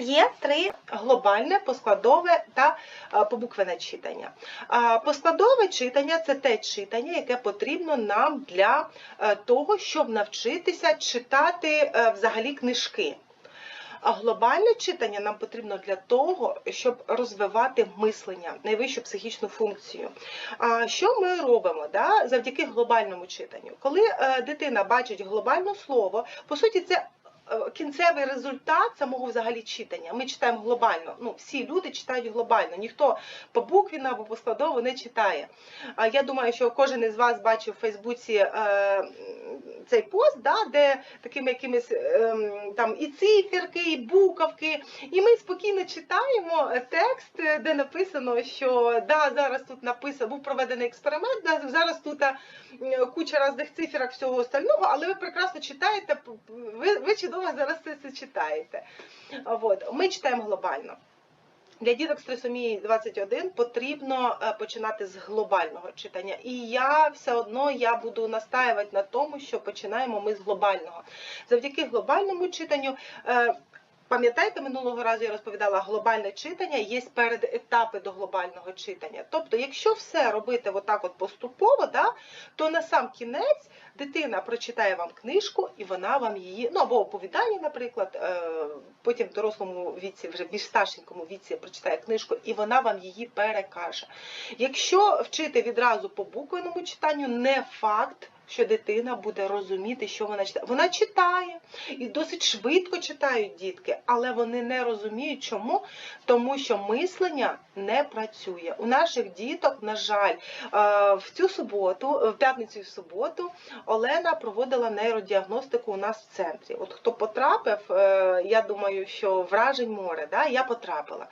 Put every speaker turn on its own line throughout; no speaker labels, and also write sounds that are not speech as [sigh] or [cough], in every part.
Є три глобальне, поскладове та е, побуквене читання. Поскладове читання це те читання, яке потрібно нам для е, того, щоб навчитися читати е, взагалі книжки. А глобальне читання нам потрібно для того, щоб розвивати мислення, найвищу психічну функцію. А що ми робимо да, завдяки глобальному читанню? Коли дитина бачить глобальне слово, по суті, це кінцевий результат самого взагалі читання. Ми читаємо глобально. Ну, всі люди читають глобально. Ніхто по букві або по складову не читає. Я думаю, що кожен із вас бачив в Фейсбуці е, цей пост, да, де такими якимись ем, там і циферки, і буковки. І ми спокійно читаємо текст, де написано, що да, зараз тут написано, був проведений експеримент, да, зараз тут е, куча різних циферок всього остального, але ви прекрасно читаєте, ви, ви чудово зараз це, це читаєте. От. Ми читаємо глобально. Для діток з трисомії 21 потрібно е, починати з глобального читання. І я все одно я буду настаювати на тому, що починаємо ми з глобального. Завдяки глобальному читанню. Пам'ятаєте, минулого разу я розповідала, глобальне читання є передетапи до глобального читання. Тобто, якщо все робити отак от поступово, да, то на сам кінець дитина прочитає вам книжку і вона вам її, ну або оповідання, наприклад, е, потім в дорослому віці, вже більш старшенькому віці прочитає книжку, і вона вам її перекаже. Якщо вчити відразу по буквеному читанню, не факт. Що дитина буде розуміти, що вона читає. Вона читає і досить швидко читають дітки, але вони не розуміють, чому, тому що мислення не працює. У наших діток, на жаль, е, в цю суботу, в п'ятницю і в суботу, Олена проводила нейродіагностику у нас в центрі. От хто потрапив, е, я думаю, що вражень море. Да? Я потрапила.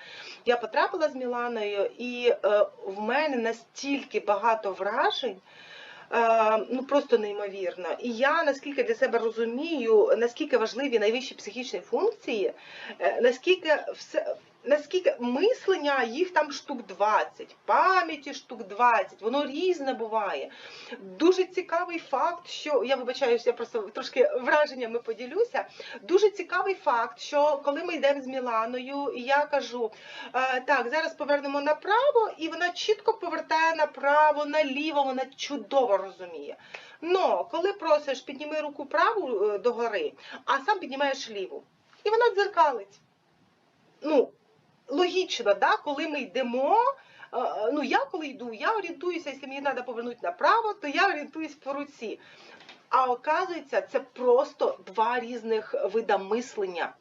Я потрапила з Міланою, і е, в мене настільки багато вражень. Е, Ну просто неймовірно. І я наскільки для себе розумію, наскільки важливі найвищі психічні функції, е, наскільки все. Наскільки мислення їх там штук 20, пам'яті штук 20, воно різне буває. Дуже цікавий факт, що я вибачаюся, я просто трошки враженнями поділюся. Дуже цікавий факт, що коли ми йдемо з Міланою, і я кажу, «Е, так, зараз повернемо направо, і вона чітко повертає направо, наліво, вона чудово розуміє. Но коли просиш, підніми руку праву е, догори, а сам піднімаєш ліву, і вона дзеркалить. Ну, логічно, да? коли ми йдемо. е, Ну, я коли йду, я орієнтуюся, якщо мені треба повернути направо, то я орієнтуюсь по руці. А оказується, це просто два різних вида мислення.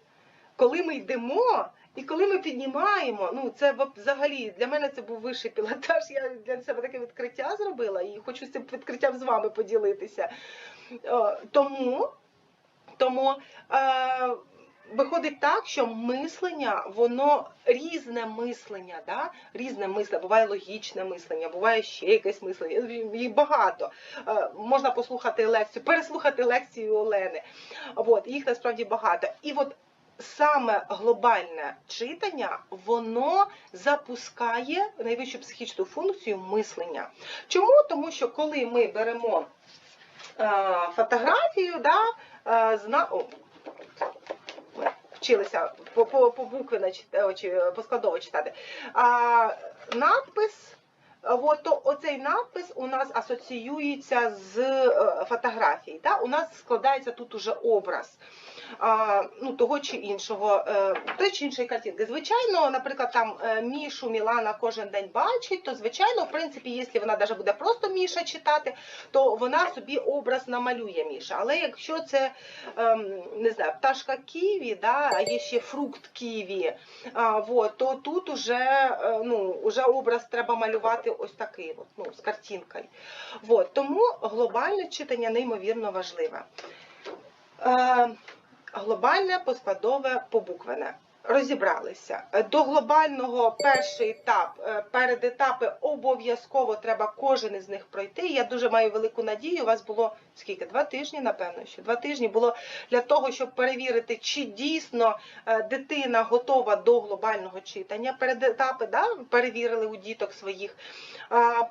Коли ми йдемо і коли ми піднімаємо, ну це взагалі для мене це був вищий пілотаж. Я для себе таке відкриття зробила і хочу з цим відкриттям з вами поділитися. Е, Тому, тому е, виходить так, що мислення, воно різне мислення, да? різне мислення, буває логічне мислення, буває ще якесь мислення, їх багато. Е, Можна послухати лекцію, переслухати лекцію Олени. От, їх насправді багато. І от саме глобальне читання, воно запускає найвищу психічну функцію мислення. Чому? Тому що коли ми беремо е, фотографію, да, е, зна... Вчилися по, по, по букви чи поскладово читати. А, надпис. От, то оцей надпис у нас асоціюється з е, фотографією. Да? У нас складається тут уже образ ну, того чи іншого, е, той чи іншої картинки. Звичайно, наприклад, там е, Мішу Мілана кожен день бачить, то звичайно, в принципі, якщо вона навіть буде просто Міша читати, то вона собі образ намалює Міша. Але якщо це ем, не знаю, пташка Ківі, да, а є ще фрукт Ківі, а, вот, то тут уже, е, ну, уже образ треба малювати ось такий, от, ну, з картинкою. Вот, тому глобальне читання неймовірно важливе. Глобальне, поскладове, побуквене. Розібралися. Е, До глобального перший етап, е, передетапи обов'язково треба кожен із них пройти. Я дуже маю велику надію. У вас було скільки? Два тижні, напевно, що два тижні було для того, щоб перевірити, чи дійсно е, дитина готова до глобального читання. Передетапи да, перевірили у діток своїх.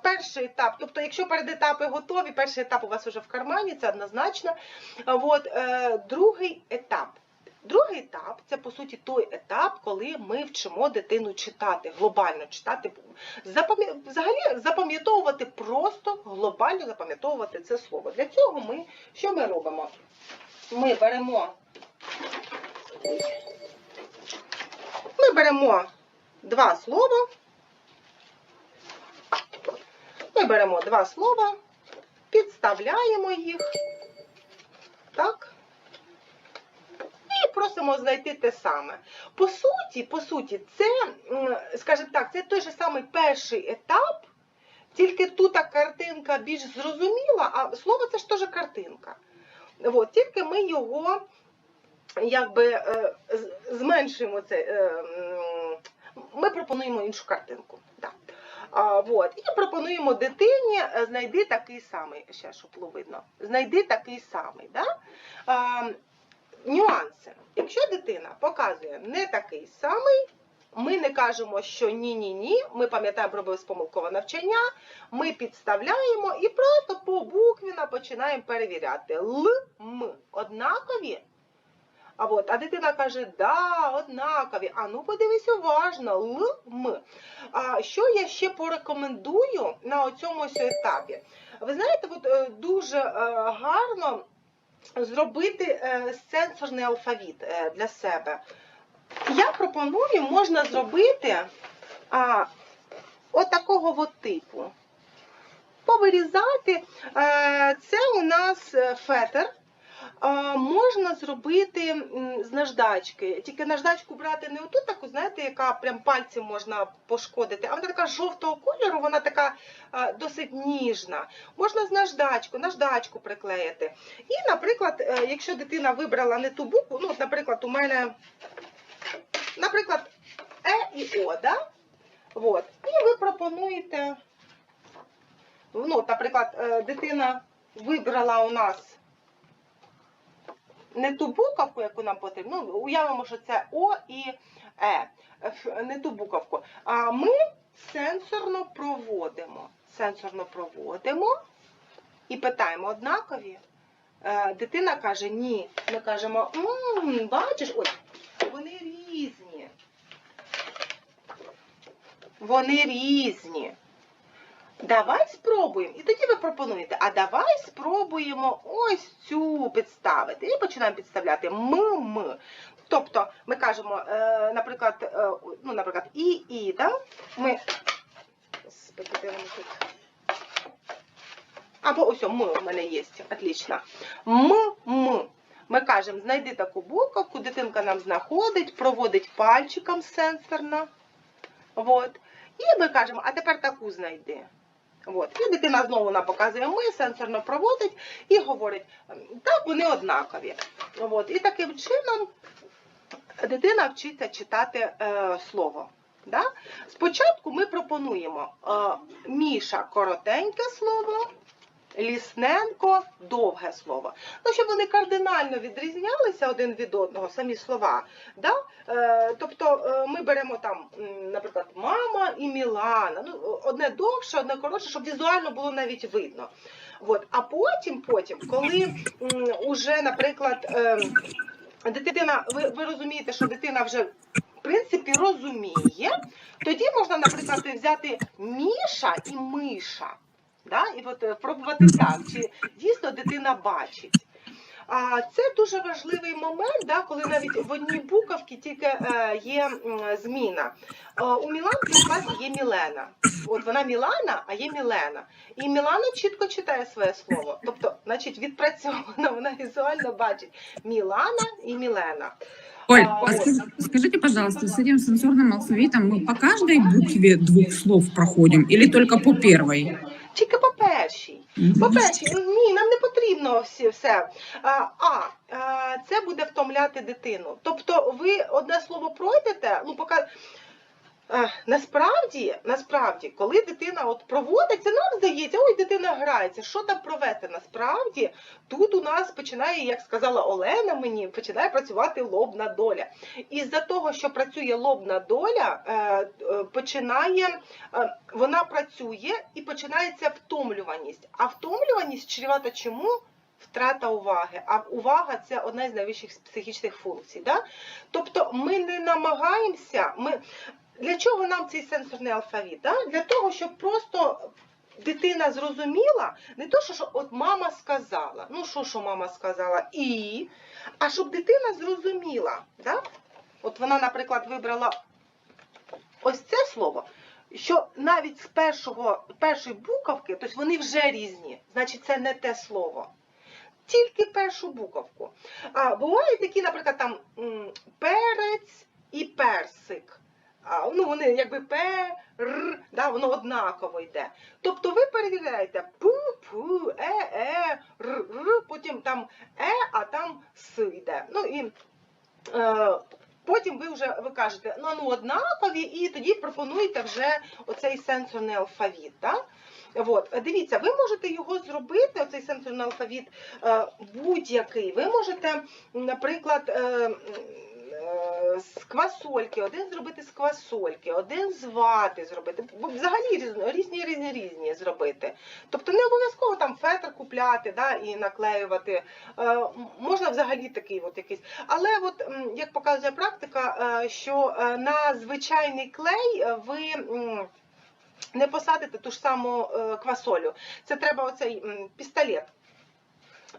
Перший етап, тобто, якщо передетапи готові, перший етап у вас вже в кармані, це однозначно. От, другий етап. Другий етап це по суті той етап, коли ми вчимо дитину читати, глобально читати, взагалі запам'ятовувати просто глобально запам'ятовувати це слово. Для цього ми що ми робимо? Ми беремо, ми беремо два слова. Ми беремо два слова, підставляємо їх. Так? Просимо знайти те саме. По суті, по суті, це, скажімо так, це той же самий перший етап, тільки тут картинка більш зрозуміла, а слово це ж теж картинка. От, тільки ми його якби е, зменшуємо це. е, Ми пропонуємо іншу картинку. А, вот. І пропонуємо дитині е, знайди такий самий, ще щоб було видно, знайди такий самий. Да? А, нюанси. Якщо дитина показує не такий самий, ми не кажемо, що ні-ні-ні, ми пам'ятаємо про безпомилкове навчання, ми підставляємо і просто по букві починаємо перевіряти. Л, М однакові. А, от, а дитина каже, да, однакові. А ну подивись уважно, Л, М. А що я ще порекомендую на цьому етапі? Ви знаєте, от, е, дуже е, гарно зробити е, сенсорний алфавіт е, для себе. Я пропоную, можна зробити а, от типу. Повирізати. Е, це у нас фетр. А, можна зробити з наждачки. Тільки наждачку брати не оту таку, знаєте, яка прям пальцем можна пошкодити, а вона така жовтого кольору, вона така досить ніжна. Можна з наждачку, наждачку приклеїти. І, наприклад, е, якщо дитина вибрала не ту букву, ну, наприклад, у мене, наприклад, Е і О, да? От. І ви пропонуєте, ну, наприклад, е, дитина вибрала у нас не ту буковку, яку нам потрібно. Ну, уявимо, що це О і Е, не ту буковку. А ми сенсорно проводимо. Сенсорно проводимо і питаємо однакові. Е, Дитина каже ні. Ми кажемо, «М, бачиш, ой, вони різні. Вони різні. Давай спробуємо. І тоді ви пропонуєте, а давай спробуємо ось цю підставити. І починаємо підставляти м-м. Тобто ми кажемо, е, наприклад, е, ну, наприклад, і, і, да? Ми. Тут? Або ось м у мене є. Отлично. М-м. Ми кажемо, знайди таку буковку, дитинка нам знаходить, проводить пальчиком сенсорно. Вот. І ми кажемо, а тепер таку знайди. От. І дитина знову нам показує ми, сенсорно проводить і говорить, «Ем, так, вони однакові. От. І таким чином дитина вчиться читати е, слово. Да? Спочатку ми пропонуємо е, Міша коротеньке слово, Лісненко довге слово. Ну, щоб вони кардинально відрізнялися один від одного, самі слова. Да? Е, тобто е, ми беремо там, наприклад, мама і Мілана. Ну, одне довше, одне коротше, щоб візуально було навіть видно. От. А потім, потім, коли м, наприклад, е, дитина, ви, ви розумієте, що дитина вже в принципі розуміє, тоді можна, наприклад, взяти Міша і Миша. Да? І от е, пробувати так, чи дійсно дитина бачить. А це дуже важливий момент, да, коли навіть в одній буковці тільки е, є м, зміна. Е, у Міланки у вас є Мілена. От вона Мілана, а є Мілена. І Мілана чітко читає своє слово. Тобто, значить, відпрацьована, вона візуально бачить Мілана і Мілена.
Оль,
А,
а скажи- скажите, пожалуйста, с этим сенсорным алфавитом мы по каждой букве двух слов проходим или только по первой?
Тільки по першій.
По
першій, ні, нам не потрібно всі, все. А, це буде втомляти дитину. Тобто ви одне слово пройдете, ну поки. Насправді, насправді, коли дитина от проводиться, нам здається, ой, дитина грається, що там провести? Насправді тут у нас починає, як сказала Олена мені, починає працювати лобна доля. І з-за того, що працює лобна доля, е, е, починає е, вона працює і починається втомлюваність. А втомлюваність чревата чому? втрата уваги. А увага це одна з найвищих психічних функцій. Да? Тобто ми не намагаємося. Ми... Для чого нам цей сенсорний алфавіт? Да? Для того, щоб просто дитина зрозуміла, не то, що, от мама сказала, ну що, що мама сказала, і, а щоб дитина зрозуміла. Да? От вона, наприклад, вибрала ось це слово, що навіть з першого, першої буковки, тобто вони вже різні, значить це не те слово. Тільки першу буковку. А бувають такі, наприклад, там перець і персик. А, ну, вони якби П, Р, да, воно однаково йде. Тобто ви перевіряєте пу, пу, е, е, р, р, потім там е, а там с йде. Ну і е, потім ви вже ви кажете, ну, ну однакові, і тоді пропонуєте вже оцей сенсорний алфавіт. Да? От, дивіться, ви можете його зробити, оцей сенсорний алфавіт е, будь-який. Ви можете, наприклад, е, з квасольки, один зробити з квасольки, один з вати зробити. Взагалі різні різні різні зробити. Тобто не обов'язково там фетр купляти да, і наклеювати. Е, можна взагалі такий от якийсь. Але от як показує практика, е, що е, на звичайний клей е, ви. не посадите ту ж саму е, квасолю. Це треба оцей пістолет.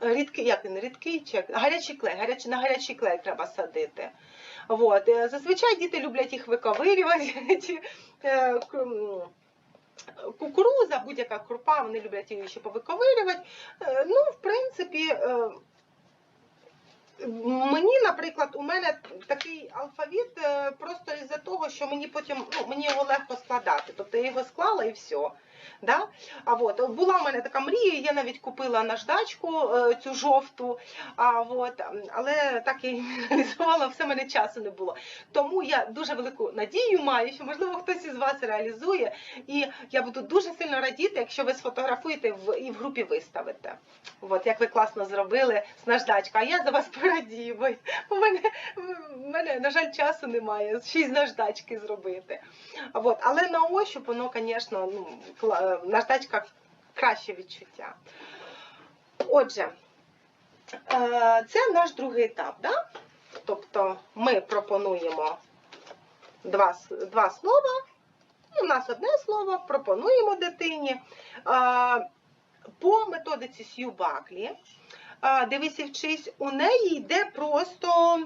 Е, Рідкий, як він, рідкий чи гарячий клей, гарячий, на гарячий клей треба садити. От. е, Зазвичай діти люблять їх виковирювати. е, Кукуруза, будь-яка крупа, вони люблять її ще повиковирювати. Е, Ну, в принципі, Мені, наприклад, у мене такий алфавіт е, просто із-за того, що мені потім ну, мені його легко складати. Тобто я його склала і все. Да? А от була в мене така мрія, я навіть купила наждачку е, цю жовту, а от, але так я її [laughs] реалізувала, все в мене часу не було. Тому я дуже велику надію маю, що можливо хтось із вас реалізує, і я буду дуже сильно радіти, якщо ви сфотографуєте в і в групі виставите. От як ви класно зробили з наждачкою. А я за вас [laughs] порадію, бо у мене, в мене, на жаль, часу немає з наждачки зробити. От. Але на ощуп воно, звісно, ну, кла- наждачка краще відчуття. Отже, е, це наш другий етап. Да? Тобто ми пропонуємо два, два слова. У нас одне слово, пропонуємо дитині. Е, По методиці Сью Баклі, е, дивись і вчись, у неї йде просто,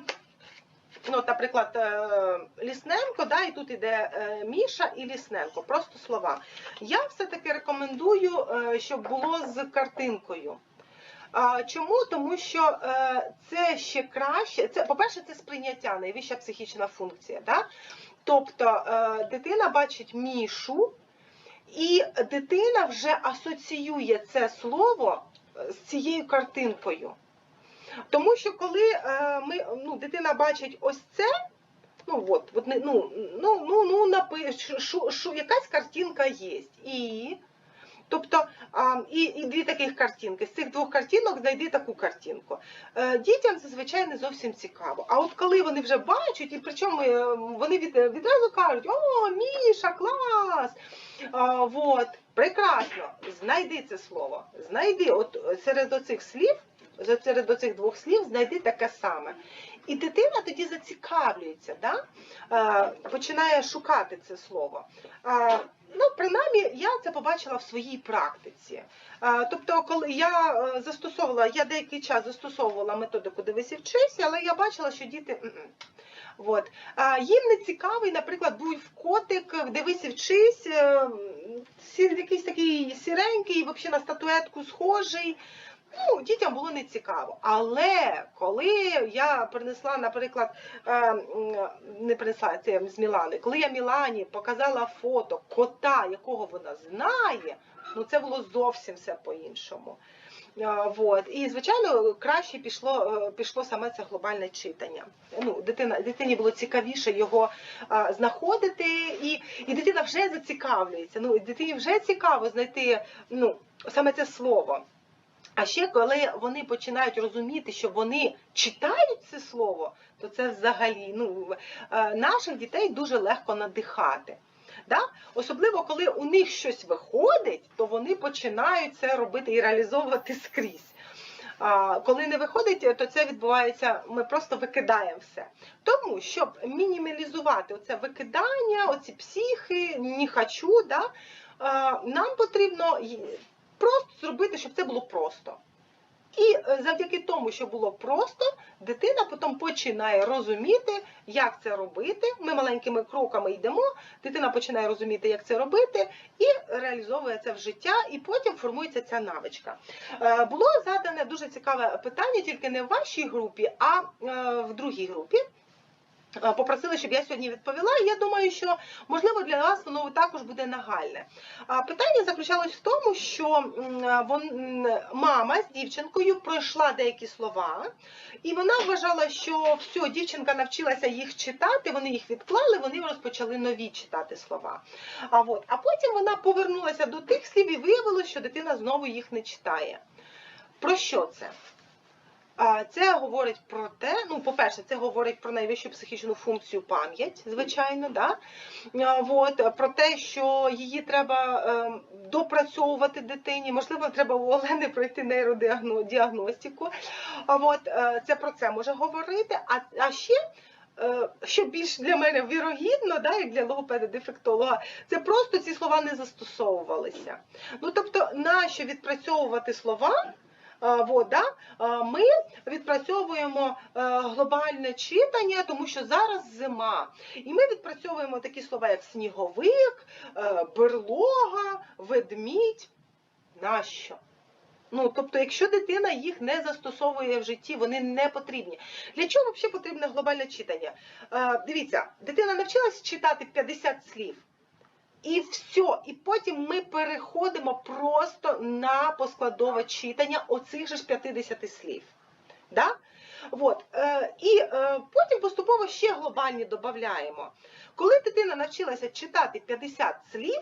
ну, наприклад, е, Лісненко, да, і тут йде е, Міша і Лісненко, просто слова. Я все-таки рекомендую, е, щоб було з картинкою. Чому? Тому що це ще краще. Це, по-перше, це сприйняття, найвища психічна функція. Да? Тобто дитина бачить мішу, і дитина вже асоціює це слово з цією картинкою. Тому що коли е, ми, ну, дитина бачить ось це, ну от, от ну, ну, ну, ну напи, що, що, якась картинка є. І Тобто а, і, і дві таких картинки. З цих двох картинок знайди таку картинку. Е, дітям зазвичай не зовсім цікаво. А от коли вони вже бачать, і причому е, вони від, відразу кажуть: О, Міша, клас! А, вот, прекрасно, знайди це слово. Знайди, от серед оцих слів, серед оцих двох слів, знайди таке саме. І дитина тоді зацікавлюється, да? починає шукати це слово. Ну, принаймні, я це побачила в своїй практиці. Тобто, коли я е, застосовувала, я деякий час застосовувала методику дивись і вчися, але я бачила, що діти. От. Їм не цікавий, наприклад, був котик дивись і вчись, е, якийсь такий сіренький, взагалі на статуетку схожий. Ну, дітям було не цікаво. Але коли я принесла, наприклад, е, не принесла це з Мілани, коли я Мілані показала фото кота, якого вона знає, ну це було зовсім все по-іншому. Е, Вот. І, звичайно, краще пішло, е, пішло саме це глобальне читання. Ну, дитина, дитині було цікавіше його а, знаходити, і, і дитина вже зацікавлюється. Ну, дитині вже цікаво знайти ну, саме це слово. А ще коли вони починають розуміти, що вони читають це слово, то це взагалі ну, е, наших дітей дуже легко надихати. Да? Особливо, коли у них щось виходить, то вони починають це робити і реалізовувати скрізь. А коли не виходить, то це відбувається, ми просто викидаємо все. Тому, щоб мінімалізувати оце викидання, оці психи, не хочу, да, нам потрібно просто зробити, щоб це було просто. І е, завдяки тому, що було просто, дитина потім починає розуміти, як це робити. Ми маленькими кроками йдемо, дитина починає розуміти, як це робити, і реалізовує це в життя, і потім формується ця навичка. Е, Було задане дуже цікаве питання, тільки не в вашій групі, а е, в другій групі. Е, Попросили, щоб я сьогодні відповіла. і Я думаю, що можливо для вас воно також буде нагальне. Питання заключалось в тому, що вон, мама з дівчинкою пройшла деякі слова, і вона вважала, що все, дівчинка навчилася їх читати, вони їх відклали, вони розпочали нові читати слова. А, от, а потім вона повернулася до тих слів і виявилося, що дитина знову їх не читає. Про що це? Це говорить про те, ну, по-перше, це говорить про найвищу психічну функцію пам'ять, звичайно, да? От, про те, що її треба е, допрацьовувати дитині, можливо, треба у Олени пройти нейродіагностику. От, е, це про це може говорити. А, а ще. е, Що більш для мене вірогідно, да, як для логопеда-дефектолога, це просто ці слова не застосовувалися. Ну тобто, нащо відпрацьовувати слова, а, вот, да? ми відпрацьовуємо е, глобальне читання, тому що зараз зима. І ми відпрацьовуємо такі слова, як сніговик, е, берлога, ведмідь. Нащо? Ну, тобто, якщо дитина їх не застосовує в житті, вони не потрібні. Для чого взагалі потрібне глобальне читання? Е, дивіться, дитина навчилась читати 50 слів. І все, і потім ми переходимо просто на поскладове читання оцих же ж 50 слів. Да? От. Е, і е, потім поступово ще глобальні додаємо. Коли дитина навчилася читати 50 слів,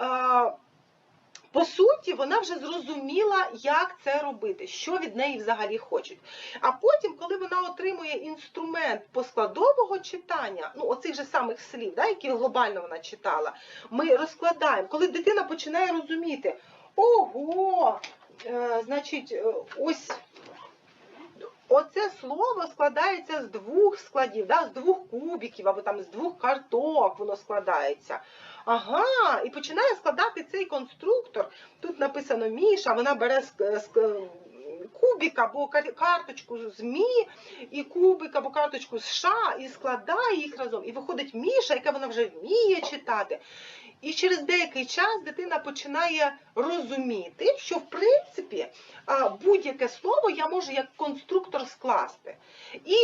е, по суті, вона вже зрозуміла, як це робити, що від неї взагалі хочуть. А потім, коли вона отримує інструмент поскладового читання, ну оцих же самих слів, да, які глобально вона читала, ми розкладаємо, коли дитина починає розуміти, ого, е, значить, е, ось. Оце слово складається з двох складів, да, з двох кубиків або там з двох карток воно складається. Ага, і починає складати цей конструктор. Тут написано Міша, вона бере кубик або кар- карточку з Мі, і кубик або карточку з Ша, і складає їх разом. І виходить Міша, яка вона вже вміє читати. І через деякий час дитина починає розуміти, що в принципі будь-яке слово я можу як конструктор скласти. І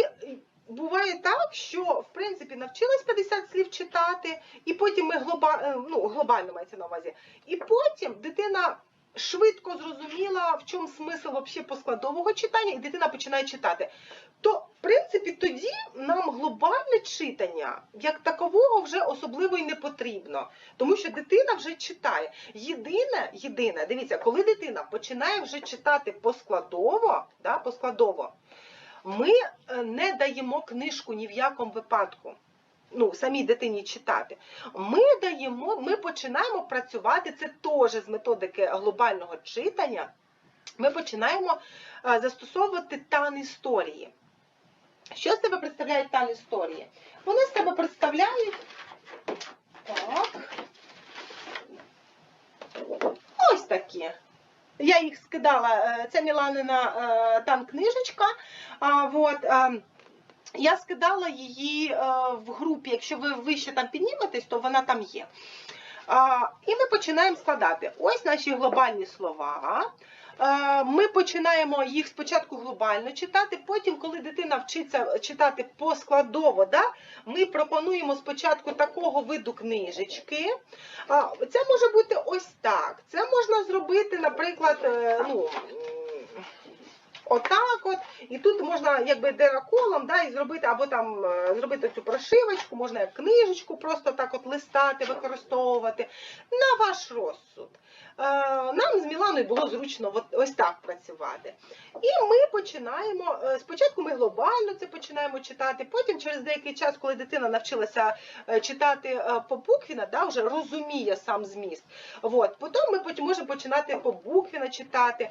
буває так, що в принципі навчилась 50 слів читати, і потім ми глоба... е, ну, глобально мається на увазі. І потім дитина швидко зрозуміла, в чому смисл вообще поскладового читання, і дитина починає читати. То, в принципі, тоді нам глобальне читання як такового вже особливо й не потрібно, тому що дитина вже читає. Єдине, єдине, дивіться, коли дитина починає вже читати поскладово, да, поскладово, ми е, не даємо книжку ні в якому випадку. Ну, самій дитині читати. Ми даємо, ми починаємо працювати, це теж з методики глобального читання. Ми починаємо е, застосовувати тан історії. Що з себе представляють тан історії? Вони з себе представляють. Так. Ось такі. Я їх скидала, е, це Міланина е, там книжечка. от е, я скидала її в групі, якщо ви вище там підніметесь, то вона там є. І ми починаємо складати. Ось наші глобальні слова. Ми починаємо їх спочатку глобально читати, потім, коли дитина вчиться читати поскладово, да, ми пропонуємо спочатку такого виду книжечки. Це може бути ось так. Це можна зробити, наприклад, е, ну. Отак от, і тут можна якби дераколом да, і зробити, або там е, зробити цю прошивочку, можна як книжечку просто так от листати, використовувати на ваш розсуд. Нам з Міланою було зручно ось так працювати. І ми починаємо. е, Спочатку ми глобально це починаємо читати, потім через деякий час, коли дитина навчилася е, читати е, по буквіна, да, вже розуміє сам зміст. От, потім ми можемо починати по буквіна читати.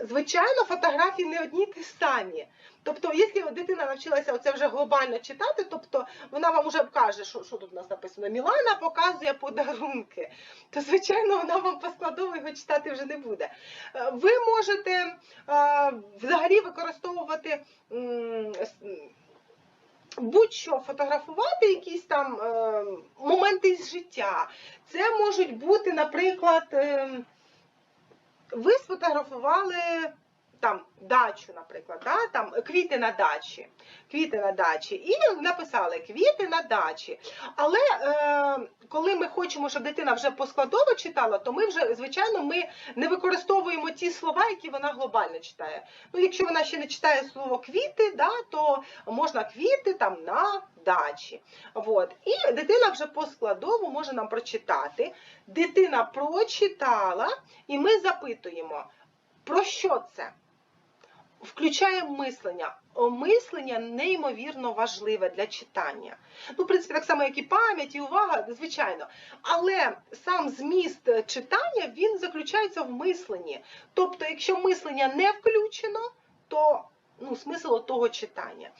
Звичайно, фотографії не одні ті самі. Тобто, якщо дитина навчилася оце вже глобально читати, тобто вона вам вже каже, що, що тут у нас написано. Мілана показує подарунки, то звичайно вона вам по складову його читати вже не буде. Е, Ви можете е, взагалі використовувати. Будь-що фотографувати якісь там е, моменти з життя. Це можуть бути, наприклад, е, ви сфотографували там дачу, наприклад, да? там квіти на дачі. Квіти на дачі. І написали квіти на дачі. Але е, коли ми хочемо, щоб дитина вже поскладово читала, то ми вже, звичайно, ми не використовуємо ті слова, які вона глобально читає. Ну, якщо вона ще не читає слово квіти, да, то можна квіти там на дачі. От. І дитина вже поскладово може нам прочитати. Дитина прочитала, і ми запитуємо, про що це? Включаємо мислення. Мислення неймовірно важливе для читання. Ну, в принципі, так само, як і пам'ять, і увага, звичайно. Але сам зміст е, читання він заключається в мисленні. Тобто, якщо мислення не включено, то ну, смисл того читання.